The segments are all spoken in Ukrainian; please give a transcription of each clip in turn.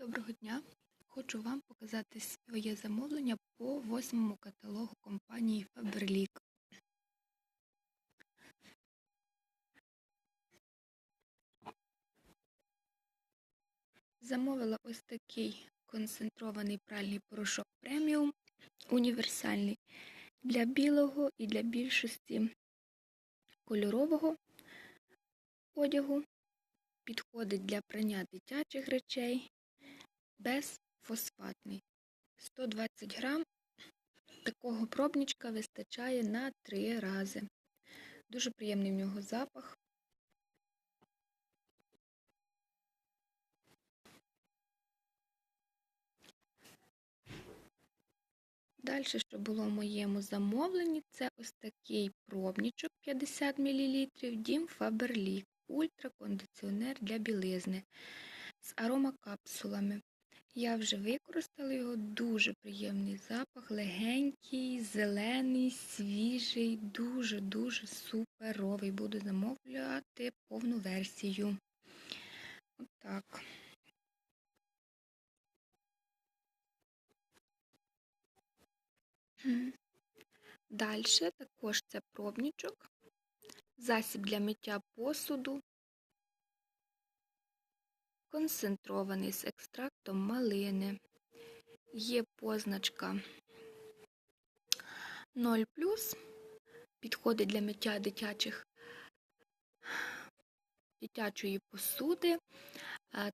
Доброго дня! Хочу вам показати своє замовлення по восьмому каталогу компанії Faberlic. Замовила ось такий концентрований пральний порошок преміум універсальний для білого і для більшості кольорового одягу. Підходить для прання дитячих речей безфосфатний. 120 грам такого пробничка вистачає на 3 рази. Дуже приємний в нього запах. Далі, що було в моєму замовленні, це ось такий пробничок 50 мл Дім Faberlic ультракондиціонер для білизни з аромакапсулами. Я вже використала його, дуже приємний запах, легенький, зелений, свіжий, дуже-дуже суперовий. Буду замовляти повну версію. Отак. Далі також це пробничок, засіб для миття посуду, концентрований з екстрактом малини. Є позначка 0, підходить для миття дитячих, дитячої посуди.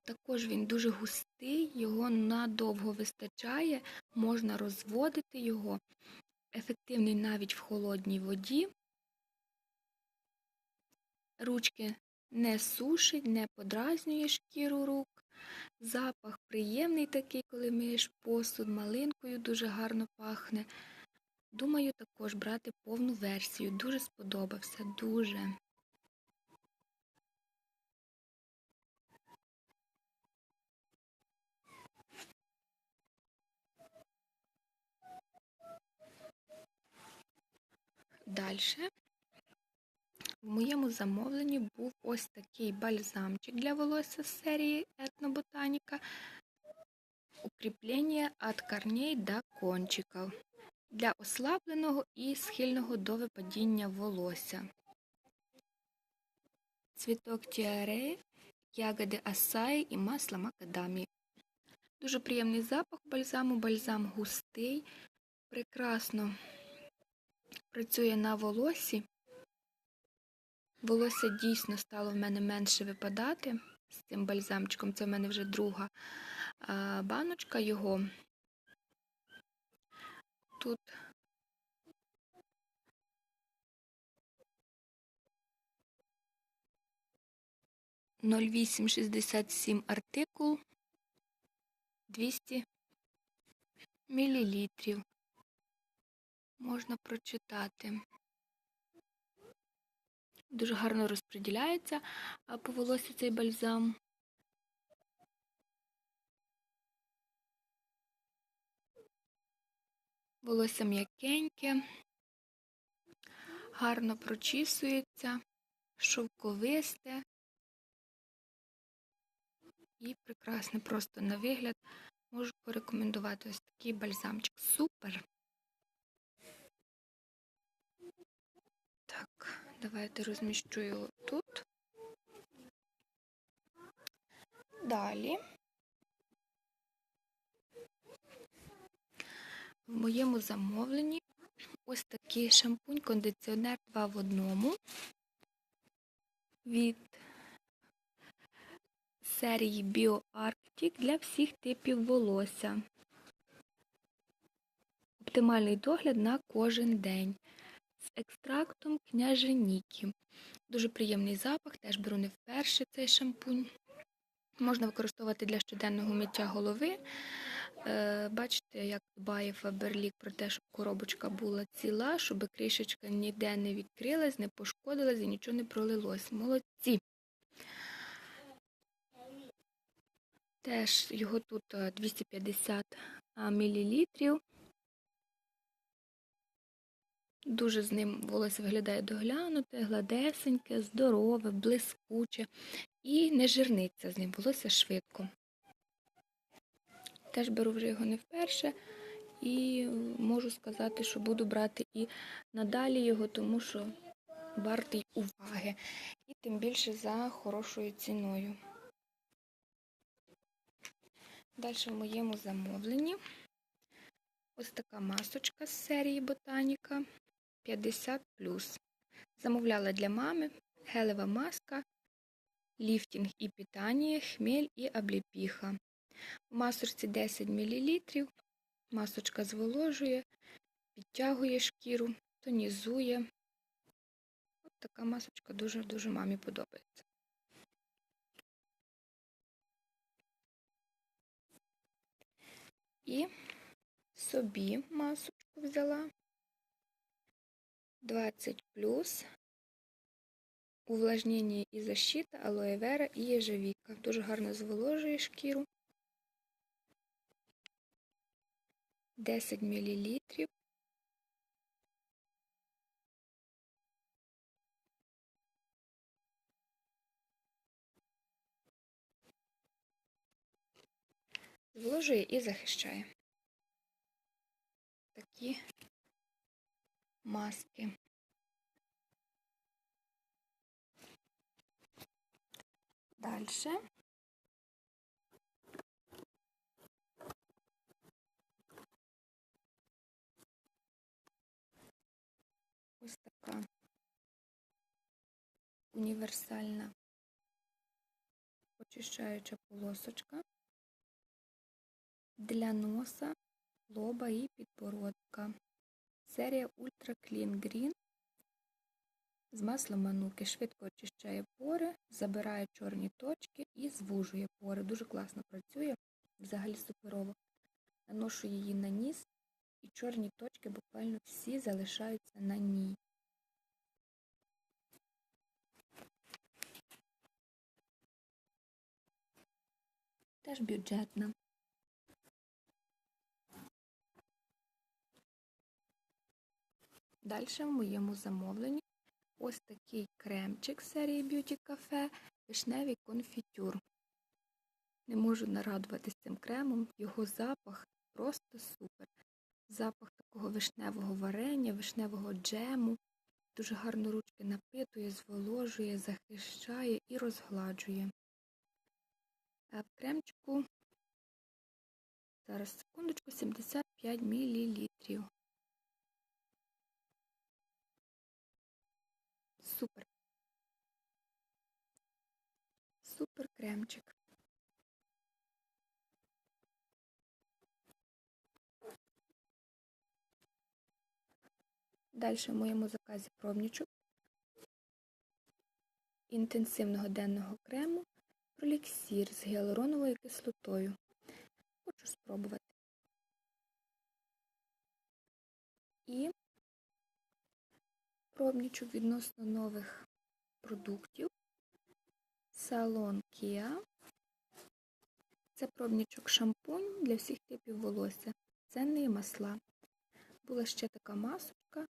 Також він дуже густий, його надовго вистачає, можна розводити його, ефективний навіть в холодній воді. Ручки не сушить, не подразнює шкіру рук. Запах приємний такий, коли миєш посуд, малинкою дуже гарно пахне. Думаю, також брати повну версію. Дуже сподобався, дуже. Далі в моєму замовленні був ось такий бальзамчик для волосся з серії Етноботаніка. Укріплення від корней до кончиків для ослабленого і схильного до випадіння волосся. Цвіток тіареї, ягоди асаї і масло макадамі. Дуже приємний запах бальзаму, бальзам густий, прекрасно працює на волосі. Волосся дійсно стало в мене менше випадати з цим бальзамчиком. Це в мене вже друга баночка його. Тут ноль вісім шістдесят сім артикул 200 мілілітрів. Можна прочитати. Дуже гарно розподіляється по волосі цей бальзам. Волосся м'якеньке, гарно прочісується, шовковисте і прекрасне просто на вигляд. Можу порекомендувати ось такий бальзамчик. Супер! Давайте розміщу його тут. Далі. В моєму замовленні ось такий шампунь-кондиціонер 2 в одному від серії BioArctic для всіх типів волосся. Оптимальний догляд на кожен день з екстрактом княженіки. Дуже приємний запах, теж беру не вперше цей шампунь. Можна використовувати для щоденного миття голови. Е, бачите, як дбає Фаберлік про те, щоб коробочка була ціла, щоб кришечка ніде не відкрилась, не пошкодилась і нічого не пролилось. Молодці. Теж його тут 250 мл. Дуже з ним волосся виглядає доглянуте, гладесеньке, здорове, блискуче і не жирниться з ним волосся швидко. Теж беру вже його не вперше. І можу сказати, що буду брати і надалі його, тому що вартий уваги. І тим більше за хорошою ціною. Далі в моєму замовленні ось така масочка з серії Ботаніка 50. Замовляла для мами гелева маска, ліфтінг і питання, хмель і обліпіха. У масочці 10 мл. Масочка зволожує, підтягує шкіру, тонізує. От така масочка дуже-дуже мамі подобається. І собі масочку взяла 20 плюс. Увлажнення і защита, алоe вера і єжевіка. Дуже гарно зволожує шкіру. 10 мл. Зволожує і захищає. Такі маски. Дальше. Ось така універсальна очищаюча полосочка для носа, лоба і підбородка. Серія Ultra Clean Green з маслом мануки. Швидко очищає пори, забирає чорні точки і звужує пори. Дуже класно працює, взагалі суперово. Наношу її на ніс, і чорні точки буквально всі залишаються на ній. Теж бюджетна. Далі в моєму замовленні ось такий кремчик серії Beauty Cafe вишневий конфітюр. Не можу нарадуватись цим кремом, його запах просто супер. Запах такого вишневого варення, вишневого джему. Дуже гарно ручки напитує, зволожує, захищає і розгладжує. А в кремчику, зараз секундочку, 75 мл. Супер. Супер кремчик. Далі в моєму заказі пробничок інтенсивного денного крему проліксір з гіалуроновою кислотою. Хочу спробувати. І пробничок відносно нових продуктів. Салон Kia. Це пробничок шампунь для всіх типів волосся. Це не масла. Була ще така масочка.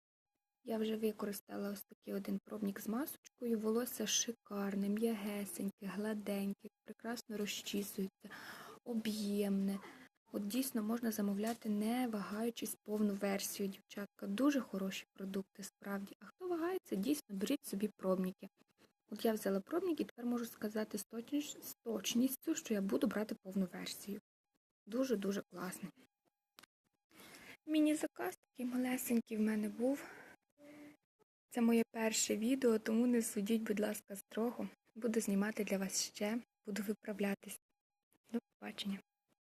Я вже використала ось такий один пробник з масочкою. Волосся шикарне, м'ягесеньке, гладеньке, прекрасно розчісується, об'ємне. От дійсно можна замовляти, не вагаючись повну версію, дівчатка. Дуже хороші продукти, справді. А хто вагається, дійсно беріть собі пробники. От я взяла пробник і тепер можу сказати з точністю, що я буду брати повну версію. Дуже-дуже класний. Міні-заказ такий малесенький в мене був. Це моє перше відео, тому не судіть, будь ласка, строго. Буду знімати для вас ще, буду виправлятись. До побачення.